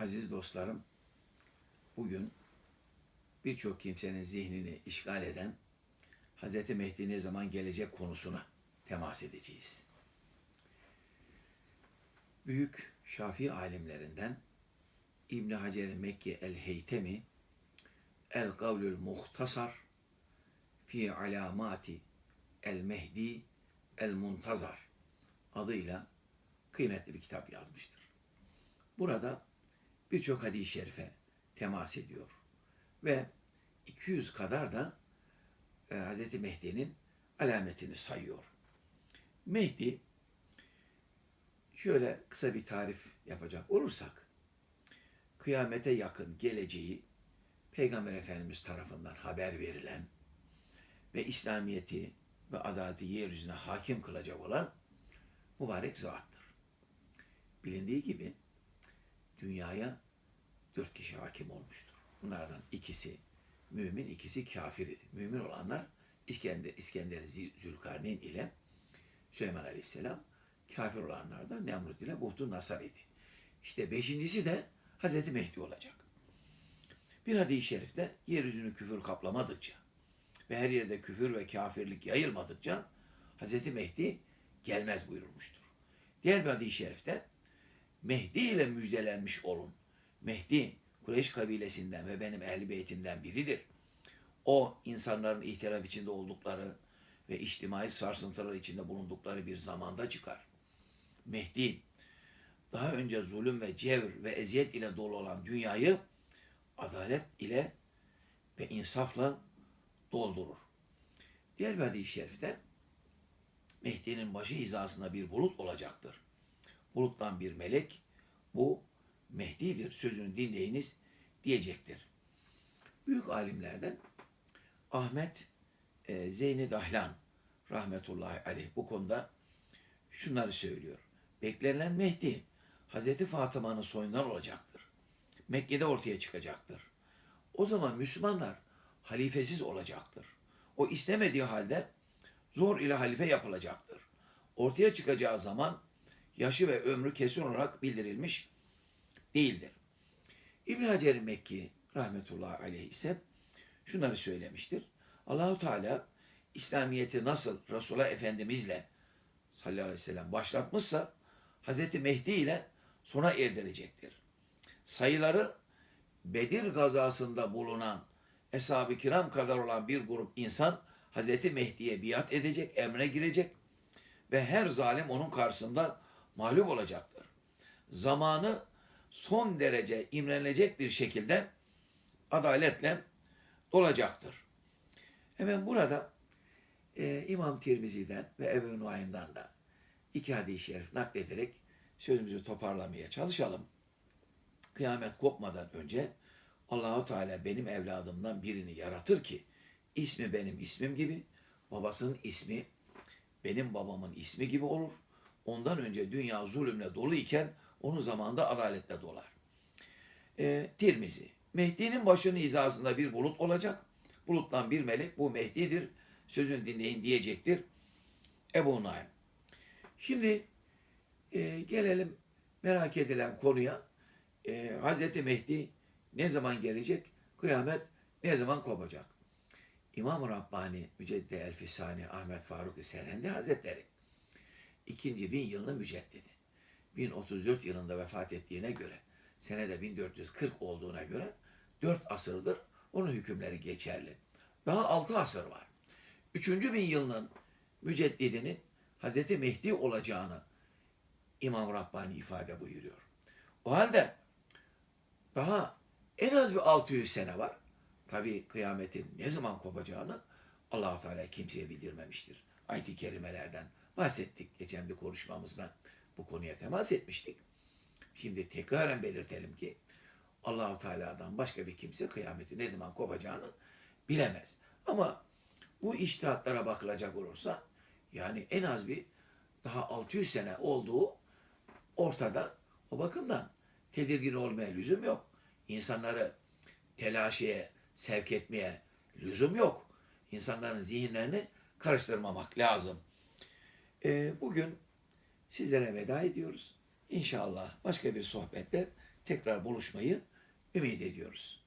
Aziz dostlarım, bugün birçok kimsenin zihnini işgal eden Hz. Mehdi ne zaman gelecek konusuna temas edeceğiz. Büyük Şafii alimlerinden İbn Hacer Mekke el-Heytemi El Kavlül Muhtasar fi alamati el Mehdi el Muntazar adıyla kıymetli bir kitap yazmıştır. Burada birçok hadis-i şerife temas ediyor. Ve 200 kadar da e, Hz. Mehdi'nin alametini sayıyor. Mehdi şöyle kısa bir tarif yapacak olursak kıyamete yakın geleceği Peygamber Efendimiz tarafından haber verilen ve İslamiyeti ve adaleti yeryüzüne hakim kılacak olan mübarek zattır. Bilindiği gibi dünyaya dört kişi hakim olmuştur. Bunlardan ikisi mümin, ikisi kafir idi. Mümin olanlar İskender, İskender Zü- Zülkarneyn ile Süleyman Aleyhisselam, kafir olanlar da Nemrut ile Buhtun Nasar idi. İşte beşincisi de Hazreti Mehdi olacak. Bir hadis-i şerifte yeryüzünü küfür kaplamadıkça ve her yerde küfür ve kafirlik yayılmadıkça Hazreti Mehdi gelmez buyurulmuştur. Diğer bir hadis-i şerifte Mehdi ile müjdelenmiş olun. Mehdi Kureyş kabilesinden ve benim ehl biridir. O insanların ihtilaf içinde oldukları ve içtimai sarsıntılar içinde bulundukları bir zamanda çıkar. Mehdi daha önce zulüm ve cevr ve eziyet ile dolu olan dünyayı adalet ile ve insafla doldurur. Diğer bir hadis-i şerifte Mehdi'nin başı hizasında bir bulut olacaktır. Buluttan bir melek bu Mehdi'dir sözünü dinleyiniz diyecektir. Büyük alimlerden Ahmet e, Zeyni Dahlan rahmetullahi aleyh bu konuda şunları söylüyor. Beklenilen Mehdi Hazreti Fatıma'nın soyundan olacaktır. Mekke'de ortaya çıkacaktır. O zaman Müslümanlar halifesiz olacaktır. O istemediği halde zor ile halife yapılacaktır. Ortaya çıkacağı zaman yaşı ve ömrü kesin olarak bildirilmiş değildir. İbn Hacer Mekki rahmetullahi aleyh ise şunları söylemiştir. Allahu Teala İslamiyeti nasıl Resulullah Efendimizle sallallahu aleyhi ve sellem başlatmışsa Hazreti Mehdi ile sona erdirecektir. Sayıları Bedir gazasında bulunan Eshab-ı Kiram kadar olan bir grup insan Hazreti Mehdi'ye biat edecek, emre girecek ve her zalim onun karşısında mağlup olacaktır. Zamanı son derece imrenilecek bir şekilde adaletle dolacaktır. Hemen burada e, İmam Tirmizi'den ve Ebu Nuaym'dan da iki hadis-i şerif naklederek sözümüzü toparlamaya çalışalım. Kıyamet kopmadan önce Allahu Teala benim evladımdan birini yaratır ki ismi benim ismim gibi, babasının ismi benim babamın ismi gibi olur. Ondan önce dünya zulümle dolu iken onun zamanında adaletle dolar. E, Tirmizi. Mehdi'nin başının hizasında bir bulut olacak. Buluttan bir melek bu Mehdi'dir. Sözünü dinleyin diyecektir. Ebu Naim. Şimdi e, gelelim merak edilen konuya. E, Hazreti Mehdi ne zaman gelecek? Kıyamet ne zaman kopacak? İmam-ı Rabbani Müceddide Elfisani Ahmet Faruk Serendi Hazretleri ikinci bin yılının müceddidi. 1034 yılında vefat ettiğine göre senede 1440 olduğuna göre 4 asırdır onun hükümleri geçerli. Daha 6 asır var. 3. bin yılının müceddidinin Hazreti Mehdi olacağını İmam Rabbani ifade buyuruyor. O halde daha en az bir 600 sene var. Tabi kıyametin ne zaman kopacağını allah Teala kimseye bildirmemiştir. Ayet-i kerimelerden bahsettik geçen bir konuşmamızda. Bu konuya temas etmiştik. Şimdi tekraren belirtelim ki Allahu Teala'dan başka bir kimse kıyameti ne zaman kopacağını bilemez. Ama bu iştihatlara bakılacak olursa yani en az bir daha 600 sene olduğu ortada. O bakımdan tedirgin olmaya lüzum yok. İnsanları telaşeye sevk etmeye lüzum yok. İnsanların zihinlerini karıştırmamak lazım. Ee, bugün sizlere veda ediyoruz. İnşallah başka bir sohbette tekrar buluşmayı ümit ediyoruz.